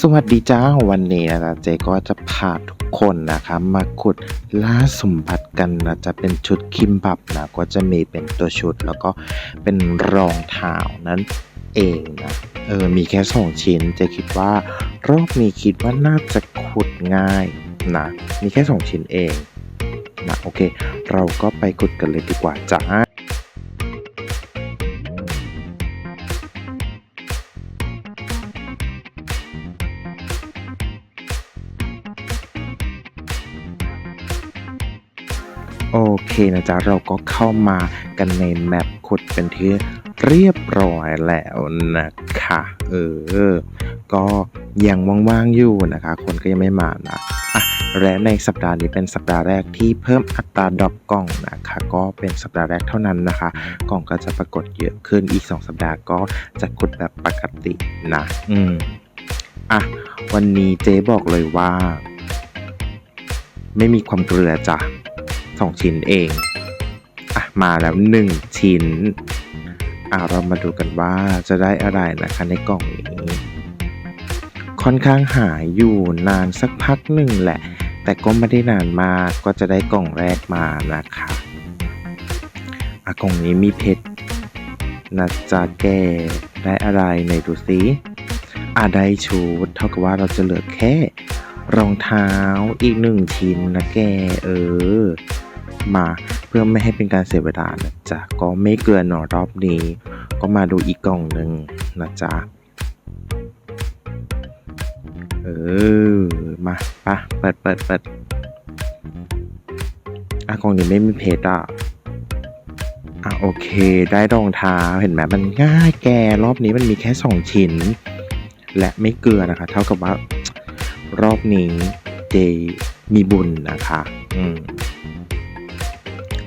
สวัสดีจ้าวันนี้นะจ๊ะเจก็จะพาทุกคนนะคะมาขุดล่าสมบัติกันนะจะเป็นชุดคิมบับนะก็จะมีเป็นตัวชุดแล้วก็เป็นรองเท้านั้นเองนะเออมีแค่สองชิ้นเจคิดว่ารอบนี้คิดว่าน่าจะขุดง่ายนะมีแค่สองชิ้นเองนะโอเค เราก็ไปขุดกันเลยดีกว่าจ้า โอเคนะจ๊ะ เราก็เข้ามากันในแมปขุดเป็นที่เรียบร้อยแล้วนะคะเออ ก็ยังว่างๆอยู่นะคะ คนก็ยังไม่มานะอะและในสัปดาห์นี้เป็นสัปดาห์แรกที่เพิ่มอัตราดอปกล่องนะคะ ก็เป็นสัปดาห์แรกเท่านั้นนะคะ กล่องก็จะปรากฏเยอะขึ้นอีก 2 สัปดาห์ก็จะขุดแบบปกตินะ อืมอะวันนี้เจ๊บอกเลยว่า ไม่มีความเกลือจ้ะ สองชิ้นเองอะมาแล้วหนึ่งชิ้นอะเรามาดูกันว่าจะได้อะไรนะคะในกล่องนี้ ค่อนข้างหายอยู่นานสักพักหนึ่งแหละ แต่ก็ไม่ได้นานมากก็จะได้กล่องแรกมานะคะอะกล่องนี้มีเพชรนะจ๊ะแกได้อะไรในดูซิอะได้ชุดเท่ากับว่าเราจะเหลือแค่รองเท้าอีกหนึ่งชิ้นนะแกเออ มา เพื่อไม่ให้เป็นการเสียเวลานะจ๊ะก็ไม่เกินหนอรอบนี้ ก็มาดูอีกกล่องหนึ่งนะจ๊ะเออมาปะเปิดเปิดเปิดอะกล่องนี้ไม่มีเพจอะอะโอเค ได้รองเท้าเห็นไหมมันง่ายแกรอบนี้มันมีแค่สองชิ้น และไม่เกลือนะคะ เท่ากับว่ารอบนี้เจมีบุญนะคะ อืม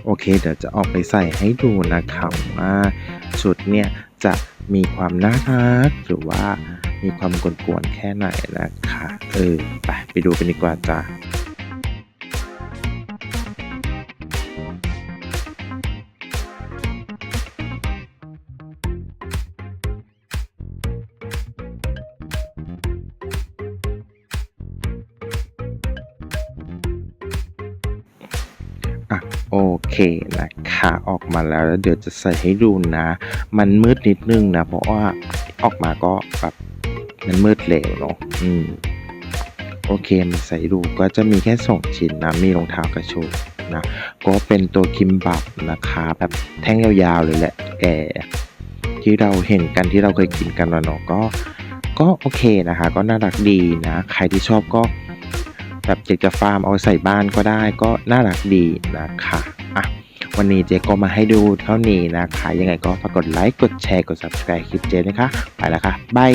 โอเค เดี๋ยวจะออกไปใส่ให้ดูนะครับว่าชุดเนี่ยจะมีความน่ารักหรือว่ามีความกวนๆแค่ไหนนะคะ เออ ไปไปดูกันดีกว่าจ้า โอเคนะคะออกมาแล้วแล้วเดี๋ยวจะใส่ให้ดูนะ มันมืดนิดนึงนะ เพราะว่าออกมาก็แบบมันมืดเหลวเนาะอืมโอเคมาใส่ดูก็จะมีแค่สองชิ้นนะ มีรองเท้ากระชุดนะ ก็เป็นตัวคิมบับนะคะ แบบแท่งยาวๆเลยแหละแกที่เราเห็นกันที่เราเคยกินกันเนาะก็ ก็โอเคนะคะ ก็น่ารักดีนะ ใครที่ชอบก็ แบบเก็บกับฟาร์มเอาใส่บ้านก็ได้ก็น่ารักดีนะคะอะวันนี้เจก็มาให้ดูเท่านี้นะคะ ยังไงก็ฝากกดไลค์กดแชร์กด subscribe คลิปเจนะคะ ไปแล้วค่ะบาย